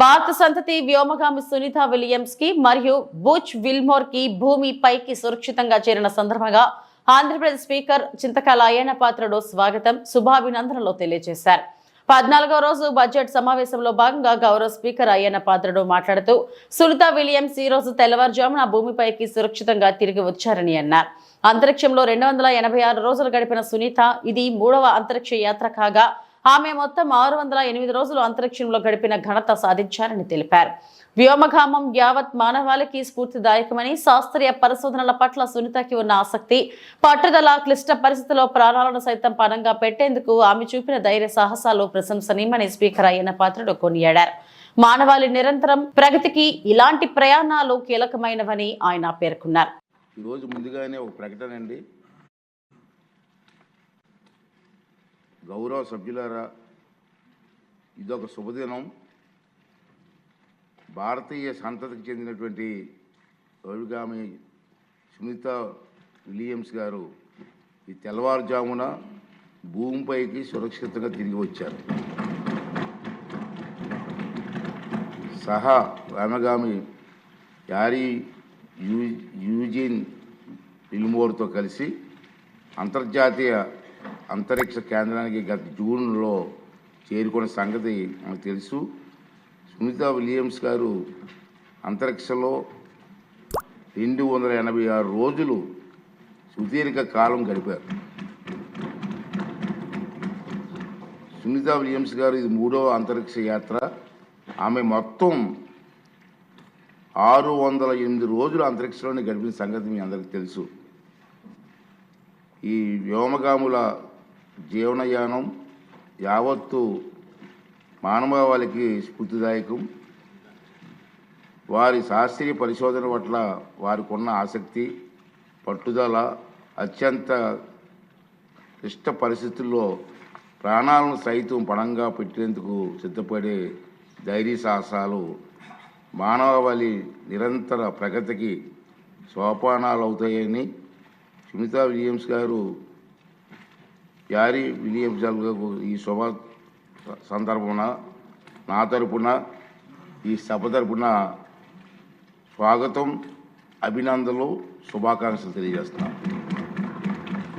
భారత సంతతి వ్యోమగామి సునీత విలియమ్స్కి మరియు బుచ్ విల్మోర్కి భూమి పైకి సురక్షితంగా చేరిన సందర్భంగా ఆంధ్రప్రదేశ్ స్పీకర్ చింతకాల అయ్యన పాత్రుడు స్వాగతం శుభాభినందనలు తెలియజేశారు. పద్నాలుగో రోజు బడ్జెట్ సమావేశంలో భాగంగా గౌరవ స్పీకర్ అయ్యన్న పాత్రుడు మాట్లాడుతూ సునీత విలియమ్స్ ఈ రోజు తెల్లవారుజామున భూమిపైకి సురక్షితంగా తిరిగి వచ్చారని అన్నారు. అంతరిక్షంలో రెండు వందల ఎనభై ఆరు రోజులు గడిపిన సునీత ఇది మూడవ అంతరిక్ష యాత్ర కాగా ఆమె మొత్తం ఆరు వందల ఎనిమిది రోజులు అంతరిక్షంలో గడిపిన ఘనత సాధించారని తెలిపారు. వ్యోమగామం యావత్ మానవాళికి స్ఫూర్తిదాయకమని శాస్త్రీయ పరిశోధనల పట్ల సునీతకి ఉన్న ఆసక్తి పట్టుదల క్లిష్ట పరిస్థితుల్లో ప్రాణాలను సైతం పణంగా పెట్టేందుకు ఆమె చూపిన ధైర్య సాహసాలు ప్రశంసనీయమని స్పీకర్ అయ్యన్న పాత్రుడు కొనియాడారు. మానవాళి నిరంతరం ప్రగతికి ఇలాంటి ప్రయాణాలు కీలకమైనవని ఆయన పేర్కొన్నారు. ఈరోజు ముందుగానే ఒక ప్రకటన అండి. గౌరవ సభ్యులారా ఇదొక శుభదినం. భారతీయ సంతతికి చెందినటువంటి రవిగామి సునీత విలియమ్స్ గారు ఈ తెల్లవారుజామున భూమిపైకి సురక్షితంగా తిరిగి వచ్చారు. సహా రామగామి యారీ యూ యూజిన్ ఇల్మోర్తో కలిసి అంతర్జాతీయ అంతరిక్ష కేంద్రానికి గత జూన్లో చేరుకున్న సంగతి మనకు తెలుసు. సునీత విలియమ్స్ గారు అంతరిక్షలో రెండు వందల ఎనభై ఆరు రోజులు సుదీర్ఘ కాలం గడిపారు. సునీత విలియమ్స్ గారు ఇది మూడవ అంతరిక్ష యాత్ర. ఆమె మొత్తం ఆరు వందల ఎనిమిది రోజులు అంతరిక్షంలోనే గడిపిన సంగతి మీ అందరికీ తెలుసు. ఈ వ్యోమగాముల జీవనయానం యావత్తు మానవాళికి స్ఫూర్తిదాయకం. వారి శాస్త్రీయ పరిశోధన పట్ల వారికి ఉన్న ఆసక్తి పట్టుదల అత్యంత క్లిష్ట పరిస్థితుల్లో ప్రాణాలను సైతం పణంగా పెట్టేందుకు సిద్ధపడే ధైర్య సాహసాలు మానవాళి నిరంతర ప్రగతికి సోపానాలు అవుతాయని సునీత విలియమ్స్ గారు జారీ విలియమ్స్ ఈ శుభ సందర్భమున నా తరపున ఈ సభ తరపున స్వాగతం అభినందనలు శుభాకాంక్షలు తెలియజేస్తున్నాను.